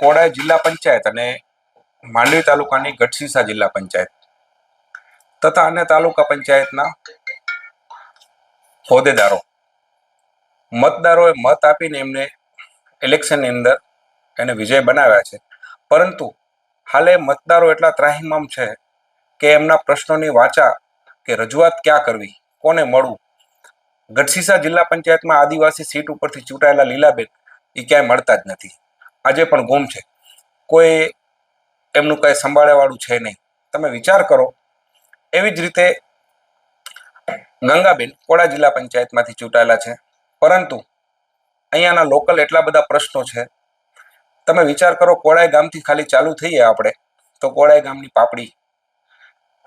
કોડાય જિલ્લા પંચાયત અને માંડવી તાલુકાની ગઢસીસા જિલ્લા પંચાયત તથા અન્ય તાલુકા પંચાયતના હોદ્દેદારો. મતદારોએ મત આપીને એમને ઇલેક્શનની અંદર એને વિજય બનાવ્યા છે. પરંતુ હાલે મતદારો એટલા ત્રાહિમામ છે કે એમના પ્રશ્નોની વાચા કે રજૂઆત ક્યાં કરવી, કોને મળવું? ગઢસીસા જિલ્લા પંચાયતમાં આદિવાસી સીટ ઉપરથી ચૂંટાયેલા લીલાબેન એ ક્યાંય મળતા જ નથી. આજે પણ ગુમ છે. કોઈ એમનું કંઈ સંભાળવાવાળું છે નહીં. તમે વિચાર કરો, એવી જ રીતે ગંગાબેન કોડા જિલ્લા પંચાયતમાંથી ચૂંટાયેલા છે. પરંતુ અહીંયાના લોકલ એટલા બધા પ્રશ્નો છે. તમે વિચાર કરો કોડાઈ ગામથી ખાલી ચાલુ થઈએ આપણે, તો કોડાઈ ગામની પાપડી,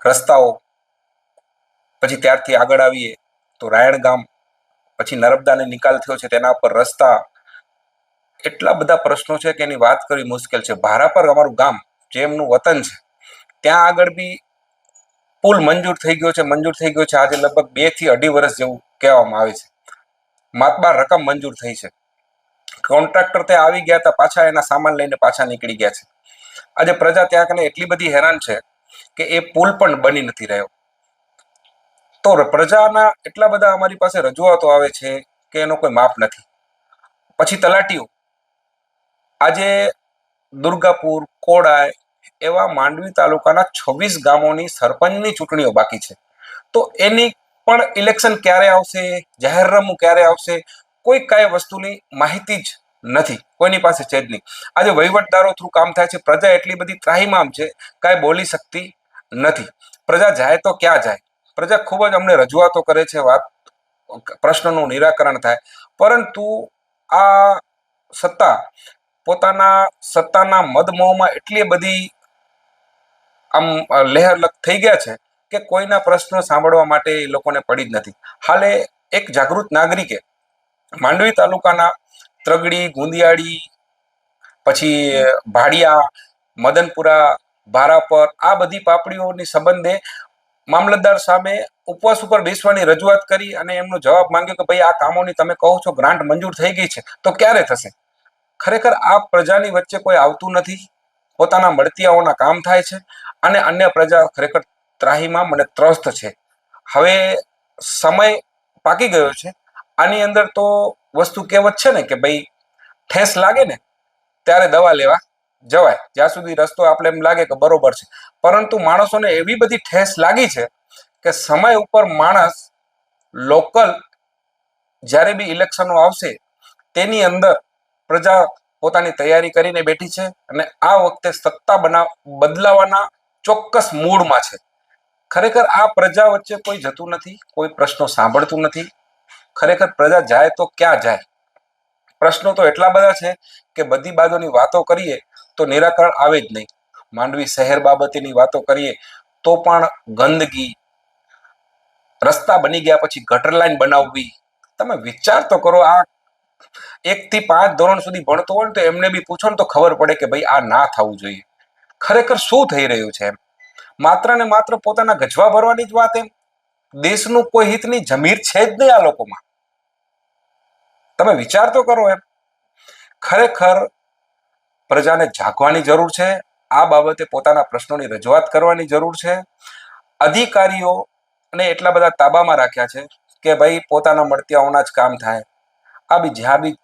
રસ્તાઓ, પછી ત્યારથી આગળ આવીએ, તો રાયણ ગામ, પછી નર્મદાને નિકાલ થયો છે, તેના પર રસ્તા એટલા બધા પ્રશ્નો છે કે એની વાત કરવી મુશ્કેલ છે. ભારા પર અમારું ગામ, જે એમનું વતન છે, ત્યાં આગળ બી પુલ મંજૂર થઈ ગયો છે. મંજૂર થઈ ગયો છે. આજે લગભગ બેથી અઢી વર્ષ જેવું કહેવામાં આવે છે. માતબાર રકમ મંજૂર થઈ છે. કોન્ટ્રાક્ટર તે આવી ગયા હતા, પાછા એના સામાન લઈને પાછા નીકળી ગયા છે. આજે પ્રજા ત્યાં કને એટલી બધી હેરાન છે કે એ પુલ પણ બની નથી રહ્યો. તો પ્રજાના એટલા બધા અમારી પાસે રજૂઆતો આવે છે કે એનો કોઈ માપ નથી. પછી તલાટીઓ. આજે દુર્ગાપુર, કોડાય એવા માંડવી તાલુકાના છવ્વીસ ગામોની સરપંચની ચૂંટણીઓ બાકી છે. તો એની પણ ઇલેક્શન ક્યારે આવશે? જાહેરનામું ક્યારે આવશે? કોઈ કાંઈ વસ્તુની માહિતી જ નથી. કોઈની પાસે છે જ નહીં. આજે વહીવટદારો થ્રુ કામ થાય છે. પ્રજા એટલી બધી ત્રાહીમામ છે, કાંઈ બોલી શકતી નથી. પ્રજા જાય તો ક્યાં જાય? પ્રજા ખૂબ જ અમને રજૂઆતો કરે છે, વાત, પ્રશ્નનું નિરાકરણ થાય. પરંતુ આ સત્તા પોતાના સત્તાના મદમોહમાં એટલી બધી આમ લહેરલક થઈ ગયા છે કે કોઈના પ્રશ્નો સાંભળવા માટે એ લોકોને પડી જ નથી. હાલે એક જાગૃત નાગરિકે માંડવી તાલુકાના ત્રગડી, ગુંદિયાળી, પછી ભાડિયા, મદનપુરા ભારાપર આ બધી પાપડીઓની સંબંધે મામલતદાર સામે ઉપવાસ ઉપર બેસવાની રજૂઆત કરી અને એમનો જવાબ માંગ્યો કે, ભાઈ, આ કામોની તમે કહો છો, ગ્રાન્ટ મંજૂર થઈ ગઈ છે, તો ક્યારે થશે? ખરેખર આ પ્રજાની વચ્ચે કોઈ આવતું નથી. પોતાના મળતિયાઓના કામ થાય છે અને અન્ય પ્રજા ખરેખર ત્રાહીમાં મને ત્રસ્ત છે. હવે સમય પાકી ગયો છે. આની અંદર તો વસ્તુ કહેવત છે ને કે ભાઈ ઠેસ લાગે ને ત્યારે દવા લેવા જવાય. જ્યાં સુધી રસ્તો આપણે એમ લાગે કે બરોબર છે. પરંતુ માણસોને એવી બધી ઠેસ લાગી છે કે સમય ઉપર માણસ લોકલ જ્યારે બી ઇલેક્શનો આવશે તેની અંદર પ્રજા પોતાની તૈયારી કરીને બેઠી છે અને આ વખતે સત્તા બનાવ બદલાવાના ચોક્કસ મૂડમાં છે. ખરેખર આ પ્રજા વચ્ચે કોઈ જતું નથી, કોઈ પ્રશ્નો સાંભળતું નથી. ખરેખર પ્રજા જાય તો ક્યાં જાય? પ્રશ્નો તો એટલા બધા છે કે બધી બાજુની વાતો કરીએ તો નિરાકરણ આવે જ નહીં. માંડવી શહેર બાબતેની વાતો કરીએ તો પણ ગંદકી. રસ્તા બની ગયા પછી ગટર લાઈન બનાવવી. તમે વિચાર તો કરો આ એક થી પાંચ ધોરણ સુધી ભણતો હોય ને તો એમને બી પૂછો ને તો ખબર પડે કે ભાઈ આ ના થવું જોઈએ. ખરેખર શું થઈ રહ્યું છે એમ? માત્ર ને માત્ર પોતાના ગજવા ભરવાની જ વાત એમ? દેશનું કોઈ હિતની જમીર છે જ નહીં આ લોકોમાં. તમે વિચાર તો કરો એમ. ખરેખર પ્રજાને જાગવાની જરૂર છે. આ બાબતે પોતાના પ્રશ્નોની રજૂઆત કરવાની જરૂર છે. અધિકારીઓને એટલા બધા તાબામાં રાખ્યા છે કે ભાઈ પોતાના મળતિયાઓના જ કામ થાય. આ બી જ્યાં બી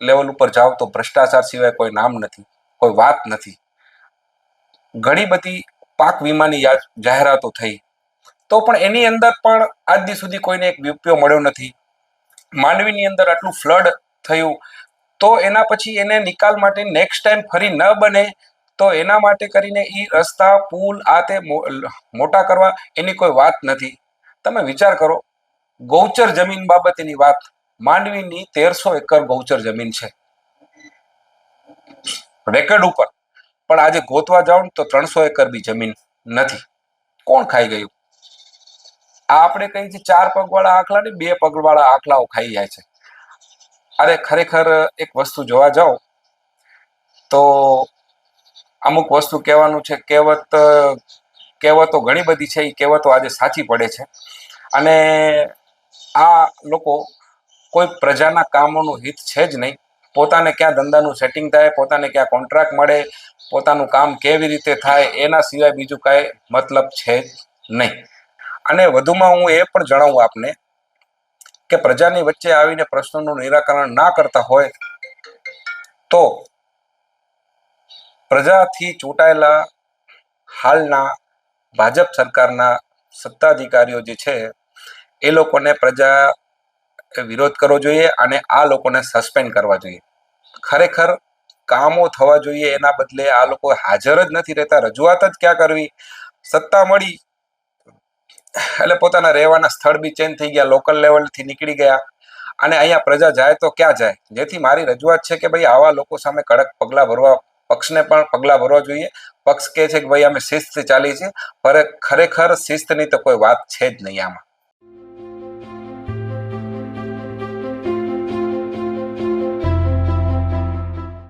લેવલ ઉપર જાઓ તો ભ્રષ્ટાચાર સિવાય કોઈ નામ નથી, કોઈ વાત નથી. ઘણી બધી પાક વીમાની જાહેરાતો થઈ. તો પણ એની અંદર પણ આજ સુધી કોઈને એક રૂપિયો મળ્યો નથી. માંડવીની અંદર આટલું ફ્લડ થયું, તો એના પછી એને નિકાલ માટે નેક્સ્ટ ટાઈમ ફરી ન બને, તો એના માટે કરીને એ રસ્તા, પુલ, આ તે મોટા કરવા એની કોઈ વાત નથી. તમે વિચાર કરો, ગૌચર જમીન બાબતેની વાત માંડવીની તેરસો એકર ગૌચર જમીન છે. રેકર્ડ ઉપર. પણ આજે ગોતવા જાઓ તો ત્રણસો એકર બી જમીન નથી. કોણ ખાઈ ગયું? આ આપણે કહીએ છીએ ચાર પગવાળા આખલા ને બે પગવાળા આખલાઓ ખાઈ જાય છે. અરે ખરેખર એક વસ્તુ જોવા જાઓ તો અમુક વસ્તુ કહેવાનું છે, કહેવત, કહેવતો ઘણી બધી છે એ કહેવતો આજે સાચી પડે છે. અને આ લોકો કોઈ પ્રજાના કામોનું હિત છે જ નહીં. પોતાને ક્યાં ધંધાનું સેટિંગ થાય, પોતાને ક્યાં કોન્ટ્રાક્ટ મળે, પોતાનું કામ કેવી રીતે થાય, એના સિવાય બીજું કાંઈ મતલબ છે જ નહીં. અને વધુમાં હું એ પણ જણાવું આપને કે પ્રજાની વચ્ચે આવીને પ્રશ્નોનું નિરાકરણ ના કરતા હોય તો પ્રજાથી ચૂંટાયેલા હાલના ભાજપ સરકારના સત્તાધિકારીઓ જે છે, એ લોકોને પ્રજા વિરોધ કરવો જોઈએ અને આ લોકોને સસ્પેન્ડ કરવા જોઈએ. ખરેખર કામો થવા જોઈએ એના બદલે આ લોકો હાજર જ નથી રહેતા, રજૂઆત જ ક્યાં કરવી? સત્તા મળી એટલે પોતાના રહેવાના સ્થળ બી ચેન્જ થઈ ગયા લોકલ લેવલથી નીકળી ગયા અને અહીંયા પ્રજા જાય તો ક્યાં જાય? જેથી મારી રજૂઆત છે કે ભાઈ આવા લોકો સામે કડક પગલાં ભરવા, પક્ષને પણ પગલાં ભરવા જોઈએ. પક્ષ કહે છે કે ભાઈ અમે શિસ્તથી ચાલી છે પર ખરેખર શિસ્તની તો કોઈ વાત છે જ નહીં આમાં.